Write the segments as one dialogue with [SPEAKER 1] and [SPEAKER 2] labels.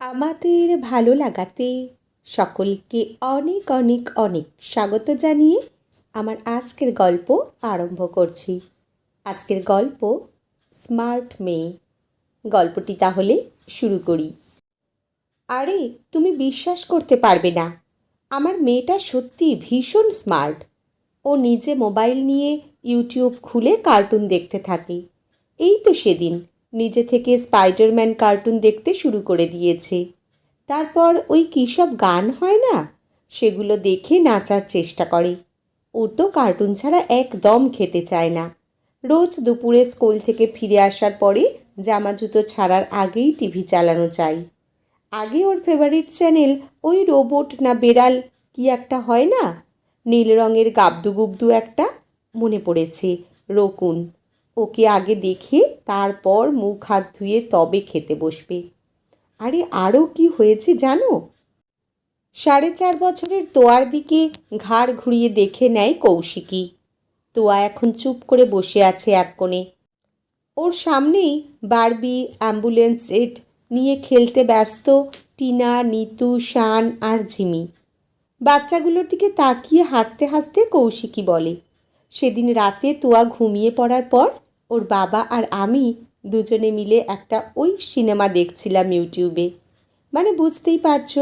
[SPEAKER 1] আমাদের ভালো লাগাতে সকলকে অনেক অনেক অনেক স্বাগত জানিয়ে আমার আজকের গল্প আরম্ভ করছি। আজকের গল্প স্মার্ট মেয়ে। গল্পটি তাহলে শুরু করি। আরে, তুমি বিশ্বাস করতে পারবে না। আমার মেয়েটা সত্যি ভীষণ স্মার্ট। ও নিজে মোবাইল নিয়ে ইউটিউব খুলে কার্টুন দেখতে থাকে। এই তো সেদিন নিজে থেকে স্পাইডারম্যান কার্টুন দেখতে শুরু করে দিয়েছে। তারপর ওই কী সব গান হয় না? সেগুলো দেখে নাচার চেষ্টা করে। ওর তো কার্টুন ছাড়া একদম খেতে চায় না। রোজ দুপুরে স্কুল থেকে ফিরে আসার পরে জামা জুতো ছাড়ার আগেই টিভি চালানো চাই। আগে ওর ফেভারিট চ্যানেল ওই রোবট না বেড়াল কি একটা হয় না? নীল রঙের গাবদু গুবদু একটা? মনে পড়েছে, রকুন। ওকে আগে দেখে তারপর মুখ হাত ধুয়ে তবে খেতে বসবে। আরে আরও কি হয়েছে জানো? সাড়ে চার বছরের তোয়ার দিকে ঘাড় ঘুরিয়ে দেখে নেয় কৌশিকী। তোয়া এখন চুপ করে বসে আছে এক কোণে ওর সামনেই বারবি, অ্যাম্বুলেন্স সেট নিয়ে খেলতে ব্যস্ত টিনা, নিতু, শান আর ঝিমি। বাচ্চাগুলোর দিকে তাকিয়ে হাসতে হাসতে কৌশিকী বলে, সেদিন রাতে তোয়া ঘুমিয়ে পড়ার পর ওর বাবা আর আমি দুজনে মিলে একটা ওই সিনেমা দেখছিলাম ইউটিউবে। মানে বুঝতেই পারছ,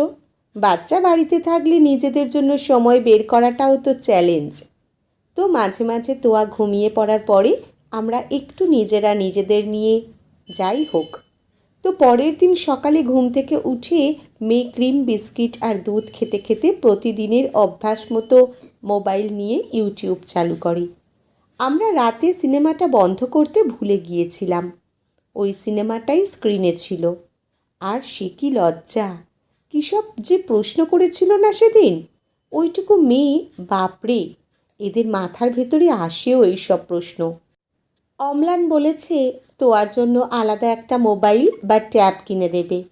[SPEAKER 1] বাচ্চা বাড়িতে থাকলে নিজেদের জন্য সময় বের করাটাও তো চ্যালেঞ্জ তো মাঝে মাঝে তোয়া ঘুমিয়ে পড়ার পরে আমরা একটু নিজেরা নিজেদের নিয়ে যাই হোক। তো পরের দিন সকালে ঘুম থেকে উঠে মেয়ে ক্রিম, বিস্কিট আর দুধ খেতে খেতে প্রতিদিনের অভ্যাস মতো মোবাইল নিয়ে ইউটিউব চালু করে। আমরা রাতে সিনেমাটা বন্ধ করতে ভুলে গিয়েছিলাম। ওই সিনেমাটাই স্ক্রিনে ছিল। আর সে কি লজ্জা? কী সব যে প্রশ্ন করেছিল না সেদিন? ওইটুকু মেয়ে, বাপরে, এদের মাথার ভেতরে আসেও এইসব প্রশ্ন। অম্লান বলেছে, তোয়ার জন্য আলাদা একটা মোবাইল বা ট্যাব কিনে দেবে।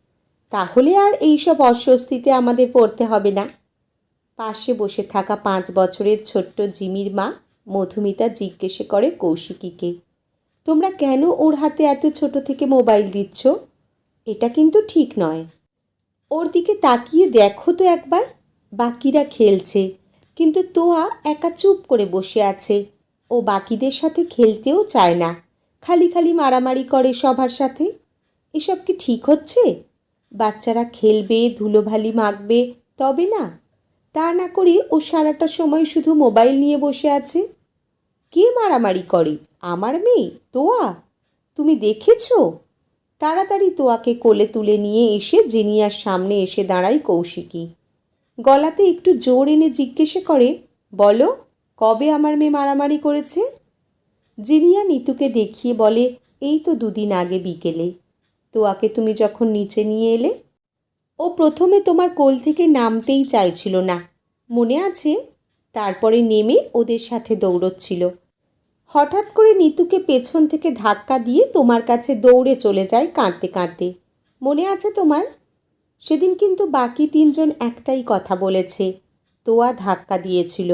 [SPEAKER 1] তাহলে আর এইসব অস্বস্তিতে আমাদের পড়তে হবে না। পাশে বসে থাকা পাঁচ বছরের ছোট্ট জিমির মা মধুমিতা জিজ্ঞেসে করে কৌশিকীকে, তোমরা কেন ওর হাতে এত ছোট থেকে মোবাইল দিচ্ছ? এটা কিন্তু ঠিক নয়। ওর দিকে তাকিয়ে দেখো তো একবার। বাকিরা খেলছে, কিন্তু তোয়া একা চুপ করে বসে আছে। ও বাকিদের সাথে খেলতেও চায় না। খালি খালি মারামারি করে সবার সাথে। এসব কি ঠিক হচ্ছে? বাচ্চারা খেলবে, ধুলোভালি মাখবে, তবে না। তা না করে ও সারাটা সময় শুধু মোবাইল নিয়ে বসে আছে। কে মারামারি করে? আমার মেয়ে? তোয়া? তুমি দেখেছ? তাড়াতাড়ি তোয়াকে কোলে তুলে নিয়ে এসে জিনিয়ার সামনে এসে দাঁড়ায় কৌশিকী। গলাতে একটু জোর এনে জিজ্ঞেসে করে, বলো, কবে আমার মেয়ে মারামারি করেছে? জিনিয়া নিতুকে দেখিয়ে বলে, এই তো দুদিন আগে বিকেলে। তোয়াকে তুমি যখন নিচে নিয়ে এলে? ও প্রথমে তোমার কোল থেকে নামতেই চাইছিল না। মনে আছে? তারপরে নেমে ওদের সাথে দৌড়চ্ছিল। হঠাৎ করে নিতুকে পেছন থেকে ধাক্কা দিয়ে তোমার কাছে দৌড়ে চলে যায় কাঁদতে কাঁদতে। মনে আছে তোমার? সেদিন কিন্তু বাকি তিনজন একটাই কথা বলেছে, তোয়া ধাক্কা দিয়েছিল।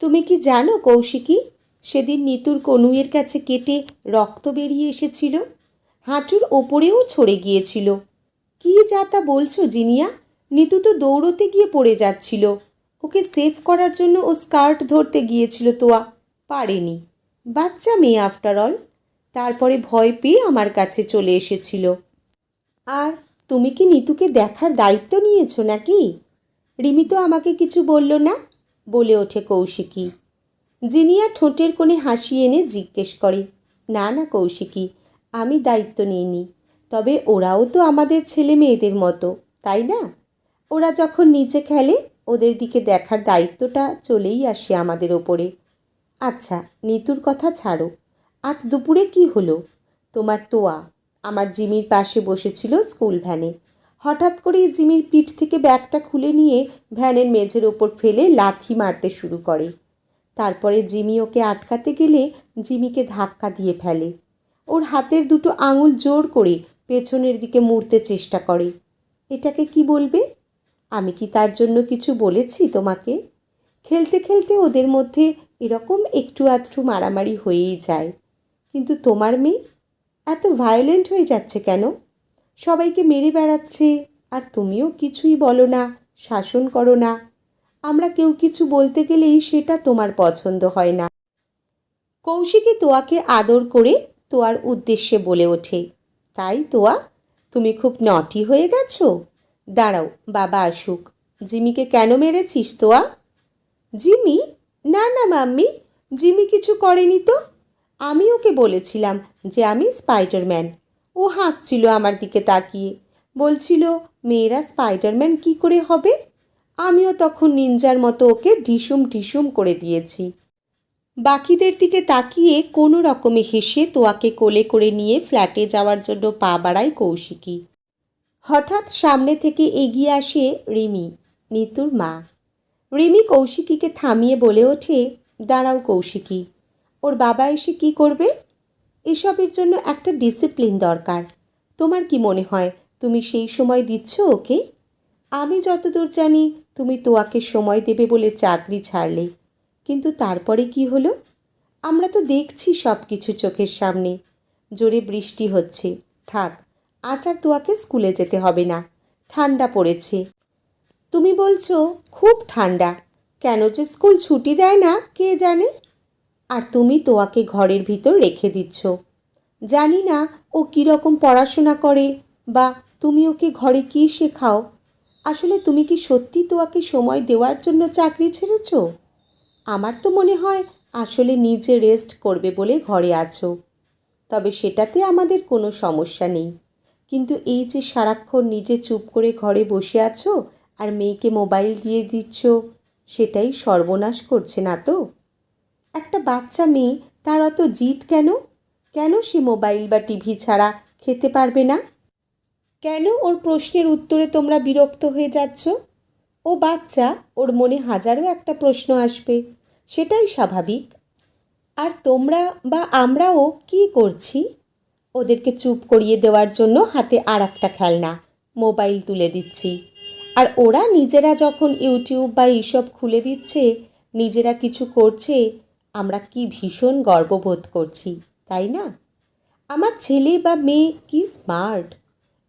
[SPEAKER 1] তুমি কি জানো কৌশিকী, সেদিন নিতুর কনুয়ের কাছে কেটে রক্ত বেরিয়ে এসেছিল, হাঁটুর ওপরেও ছড়ে গিয়েছিল। কি যা তা বলছো জিনিয়া? নিতু তো দৌড়তে গিয়ে পড়ে যাচ্ছিল। ওকে সেভ করার জন্য ও স্কার্ট ধরতে গিয়েছিল তোয়া। পারেনি। বাচ্চা মেয়ে আফটার অল তারপরে ভয় পেয়ে আমার কাছে চলে এসেছিল। আর তুমি কি নিতুকে দেখার দায়িত্ব নিয়েছো নাকি? রিমি তো আমাকে কিছু বলল না, বলে ওঠে কৌশিকী। জিনিয়া ঠোঁটের কোণে হাসি এনে জিজ্ঞেস করে, না না, কৌশিকী, আমি দায়িত্ব নিইনি। তবে ওরাও তো আমাদের ছেলে মেয়েদের মতো, তাই না? ওরা যখন নিচে খেলে ওদের দিকে দেখার দায়িত্বটা চলেই আসে আমাদের ওপরে। আচ্ছা নিতুর কথা ছাড়ো। আজ দুপুরে কি হলো? তোমার তোয়া, আমার জিমির পাশে বসেছিল স্কুল ভ্যানে। হঠাৎ করেই জিমির পিঠ থেকে ব্যাগটা খুলে নিয়ে ভ্যানের মেঝের ওপর ফেলে লাথি মারতে শুরু করে। তারপরে জিমি ওকে আটকাতে গেলে জিমিকে ধাক্কা দিয়ে ফেলে। ওর হাতের দুটো আঙুল জোর করে পেছনের দিকে মুড়তে চেষ্টা করে। এটাকে কি বলবে? আমি কি তার জন্য কিছু বলেছি তোমাকে? খেলতে খেলতে ওদের মধ্যে এরকম একটু আধটু মারামারি হয়েই যায়। কিন্তু তোমার মেয়ে? এত ভায়োলেন্ট হয়ে যাচ্ছে কেন? সবাইকে মেরে বেড়াচ্ছে, আর তুমিও কিছুই বলো না, শাসন করো না। আমরা কেউ কিছু বলতে গেলেই সেটা তোমার পছন্দ হয় না। কৌশিকী তোয়াকে আদর করে তোয়ার উদ্দেশ্যে বলে ওঠে, তাই তোয়া, তুমি খুব নটি হয়ে গেছো? দাঁড়াও, বাবা আসুক। জিমিকে কেন মেরেছিস তোয়া? জিমি? না না, মাম্মি, জিমি কিছু করেনি তো। আমি ওকে বলেছিলাম যে আমি স্পাইডারম্যান। ও হাসছিল আমার দিকে তাকিয়ে। বলছিল, মেয়েরা স্পাইডারম্যান কি করে হবে? আমিও তখন নিনজার মতো ওকে ঢিসুম ঢিসুম করে দিয়েছি। বাকিদের দিকে তাকিয়ে কোনো রকমে হেসে তোয়াকে কোলে করে নিয়ে ফ্ল্যাটে যাওয়ার জন্য পা বাড়ায় কৌশিকী। হঠাৎ সামনে থেকে এগিয়ে আসে রিমি, নিতুর মা। রিমি কৌশিকীকে থামিয়ে বলে ওঠে, দাঁড়াও কৌশিকী, ওর বাবা এসে কি করবে? এসবের জন্য একটা ডিসিপ্লিন দরকার। তোমার কি মনে হয়, তুমি সেই সময় দিচ্ছ ওকে? আমি যতদূর জানি, তুমি তোয়াকে সময় দেবে বলে চাকরি ছাড়লে। কিন্তু তারপরে কি হলো? আমরা তো দেখছি সব কিছু চোখের সামনে। জোরে বৃষ্টি হচ্ছে। থাক আজ আর তোয়াকে স্কুলে যেতে হবে না। ঠান্ডা পড়েছে। তুমি বলছো, খুব ঠান্ডা। কেন যে স্কুল ছুটি দেয় না, কে জানে? আর তুমি তোয়াকে ঘরের ভিতর রেখে দিচ্ছ। জানি না ও কীরকম পড়াশোনা করে, বা তুমি ওকে ঘরে কী শেখাও? আসলে তুমি কি সত্যি তোয়াকে সময় দেওয়ার জন্য চাকরি ছেড়েছ? আমার তো মনে হয় আসলে নিজে রেস্ট করবে বলে ঘরে আছো। তবে সেটাতে আমাদের কোনো সমস্যা নেই। কিন্তু এই যে সারাক্ষণ নিজে চুপ করে ঘরে বসে আছো আর মেয়েকে মোবাইল দিয়ে দিচ্ছ, সেটাই সর্বনাশ করছে না তো? একটা বাচ্চা মেয়ে, তার অত জিদ কেন? কেন সে মোবাইল বা টিভি ছাড়া খেতে পারবে না? কেন ওর প্রশ্নের উত্তরে তোমরা বিরক্ত হয়ে যাচ্ছ? ও বাচ্চা, ওর মনে হাজারো একটা প্রশ্ন আসবে, সেটাই স্বাভাবিক। আর তোমরা বা আমরাও কি করছি? ওদেরকে চুপ করিয়ে দেওয়ার জন্য হাতে আর একটা খেলনা, মোবাইল তুলে দিচ্ছি। আর ওরা নিজেরা যখন ইউটিউব বা এইসব খুলে দিচ্ছে, নিজেরা কিছু করছে, আমরা কি ভীষণ গর্ববোধ করছি, তাই না? আমার ছেলে বা মেয়ে কি স্মার্ট!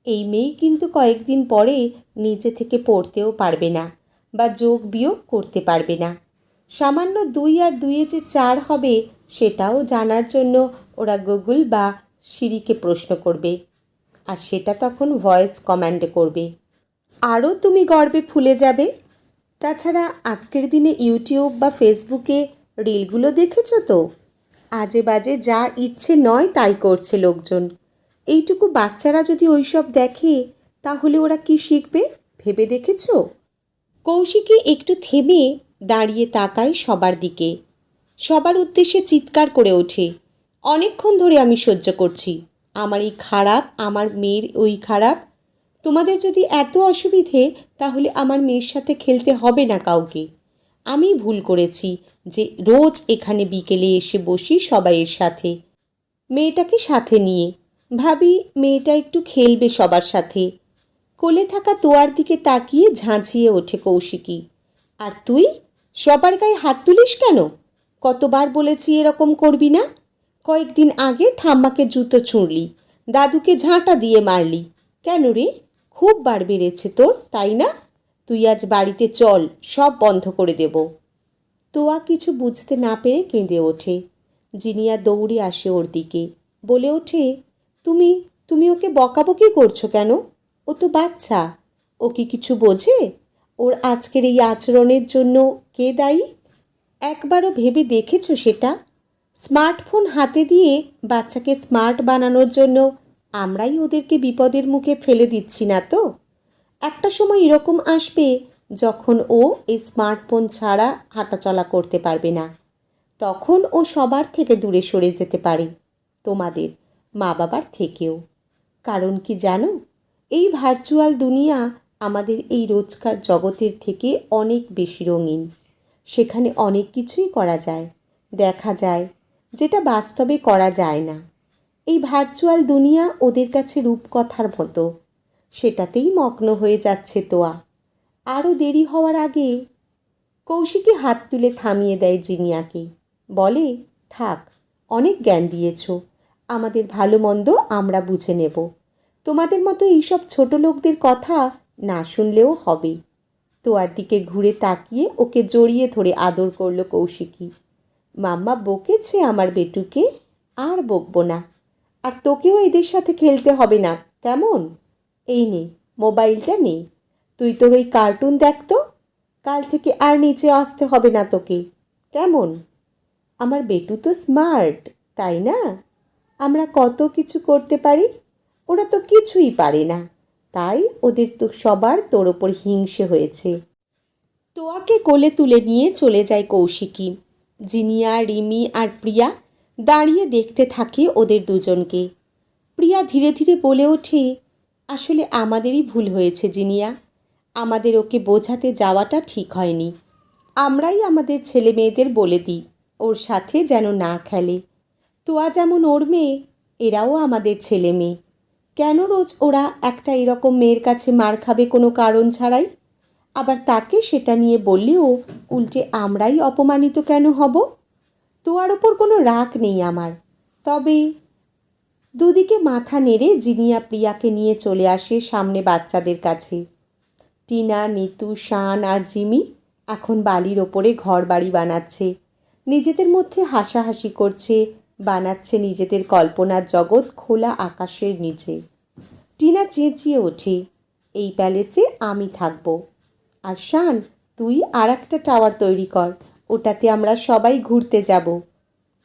[SPEAKER 1] এই মেয়ে কিন্তু কয়েকদিন পরে নিজে থেকে পড়তেও পারবে না বা যোগ বিয়োগ করতে পারবে না। সামান্য দুই আর দুইয়ে যে চার হবে, সেটাও জানার জন্য ওরা গুগল বা সিরিকে প্রশ্ন করবে। আর সেটা তখন ভয়েস কমান্ডে করবে। আরও তুমি গর্বে ফুলে যাবে। তাছাড়া আজকের দিনে ইউটিউব বা ফেসবুকে রিলগুলো দেখেছ তো? আজে বাজে যা ইচ্ছে নয় তাই করছে লোকজন। এইটুকু বাচ্চারা যদি ওইসব দেখে, তাহলে ওরা কি শিখবে? ভেবে দেখেছ? কৌশিকী একটু থেমে দাঁড়িয়ে তাকায় সবার দিকে। সবার উদ্দেশ্যে চিৎকার করে ওঠে। অনেকক্ষণ ধরে আমি সহ্য করছি। আমার এই খারাপ, আমার মেয়ের ওই খারাপ। তোমাদের যদি এত অসুবিধে, তাহলে আমার মেয়ের সাথে খেলতে হবে না কাউকে। আমি ভুল করেছি যে রোজ এখানে বিকেলে এসে বসি সবাইয়ের সাথে। মেয়েটাকে সাথে নিয়ে। ভাবি, মেয়েটা একটু খেলবে সবার সাথে। কোলে থাকা তোয়ার দিকে তাকিয়ে ঝাঁঝিয়ে ওঠে কৌশিকী। আর তুই? সবার গায়ে হাত তুলিস কেন? কতবার বলেছি এরকম করবি না? কয়েকদিন আগে ঠাম্মাকে জুতো ছুঁড়লি, দাদুকে ঝাঁটা দিয়ে মারলি। কেন রে? খুব বার বেড়েছে তোর, তাই না? তুই আজ বাড়িতে চল, সব বন্ধ করে দেব। তোয়া কিছু বুঝতে না পেরে কেঁদে ওঠে। জিনিয়া দৌড়ে আসে ওর দিকে। বলে ওঠে, তুমি তুমি ওকে বকাবকি করছ কেন? ও তো বাচ্চা। ও কি কিছু বোঝে? ওর আজকের এই আচরণের জন্য কে দায়ী? একবারও ভেবে দেখেছ সেটা? স্মার্টফোন হাতে দিয়ে বাচ্চাকে স্মার্ট বানানোর জন্য আমরাই ওদেরকে বিপদের মুখে ফেলে দিচ্ছি না তো? একটা সময় এরকম আসবে যখন ও এই স্মার্টফোন ছাড়া হাঁটাচলা করতে পারবে না। তখন ও সবার থেকে দূরে সরে যেতে পারে, তোমাদের মা বাবার থেকেও। কারণ কি জানো, এই ভার্চুয়াল দুনিয়া আমাদের এই রোজকার জগতের থেকে অনেক বেশি রঙিন। সেখানে অনেক কিছুই করা যায়, দেখা যায় যেটা বাস্তবে করা যায় না। এই ভার্চুয়াল দুনিয়া ওদের কাছে রূপকথার মতো। সেটাতেই মগ্ন হয়ে যাচ্ছে তোয়া। আরও দেরি হওয়ার আগে কৌশিকী হাত তুলে থামিয়ে দেয় জিনিয়াকে। বলে, থাক, অনেক জ্ঞান দিয়েছ। আমাদের ভালো মন্দ আমরা বুঝে নেব। তোমাদের মতো এইসব ছোট লোকদের কথা না শুনলেও হবে। তোয়ার দিকে ঘুরে তাকিয়ে ওকে জড়িয়ে ধরে আদর করল কৌশিকী। মাম্মা বকেছে আমার বেটুকে, আর বকবো না। আর তোকেও এদের সাথে খেলতে হবে না, কেমন? এই নে, মোবাইলটা নে। তুই তোর ওই কার্টুন দেখ তো। কাল থেকে আর নিচে আসতে হবে না তোকে। কেমন? আমার বেটু তো স্মার্ট, তাই না? আমরা কত কিছু করতে পারি? ওরা তো কিছুই পারে না। তাই ওদের তো সবার তোর ওপর হিংসে হয়েছে। তোয়াকে কোলে তুলে নিয়ে চলে যায় কৌশিকী। জিনিয়া, রিমি আর প্রিয়া দাঁড়িয়ে দেখতে থাকে ওদের দুজনকে। প্রিয়া ধীরে ধীরে বলে ওঠে, আসলে আমাদেরই ভুল হয়েছে জিনিয়া। আমাদের ওকে বোঝাতে যাওয়াটা ঠিক হয়নি। আমরাই আমাদের ছেলে মেয়েদের বলে দিই, ওর সাথে যেন না খেলে। তোয়া যেমন ওর মেয়ে, এরাও আমাদের ছেলে মেয়ে কেন রোজ ওরা একটা এরকম মেয়ের কাছে মার খাবে কোনো কারণ ছাড়াই? আবার তাকে সেটা নিয়ে বললেও, উল্টে আমরাই অপমানিত কেন হব? তোয়ার ওপর কোনো রাগ নেই আমার। তবে দুদিকে মাথা নেড়ে জিনিয়া প্রিয়াকে নিয়ে চলে আসে সামনে বাচ্চাদের কাছে। টিনা, নিতু, শান আর জিমি এখন বালির ওপরে ঘর বাড়ি বানাচ্ছে। নিজেদের মধ্যে হাসাহাসি করছে, বানাচ্ছে নিজেদের কল্পনার জগৎ খোলা আকাশের নিচে। টিনা চেঁচিয়ে ওঠে, এই প্যালেসে আমি থাকব। আর শান, তুই আর একটা টাওয়ার তৈরি কর, ওটাতে আমরা সবাই ঘুরতে যাব।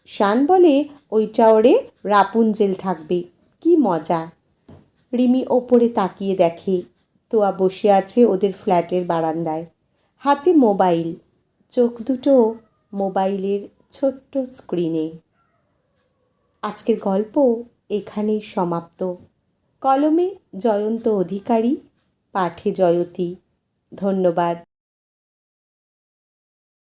[SPEAKER 1] শান বলে, ওই টাওয়ারে রাপুঞ্জেল থাকবে। কি মজা। রিমি ওপরে তাকিয়ে দেখে, তোয়া বসে আছে ওদের ফ্ল্যাটের বারান্দায়। হাতে মোবাইল, চোখ দুটো মোবাইলের ছোট্ট স্ক্রিনে। আজকের গল্প এখানেই সমাপ্ত। কলমে জয়ন্ত অধিকারী, পাঠে জয়তী। ধন্যবাদ।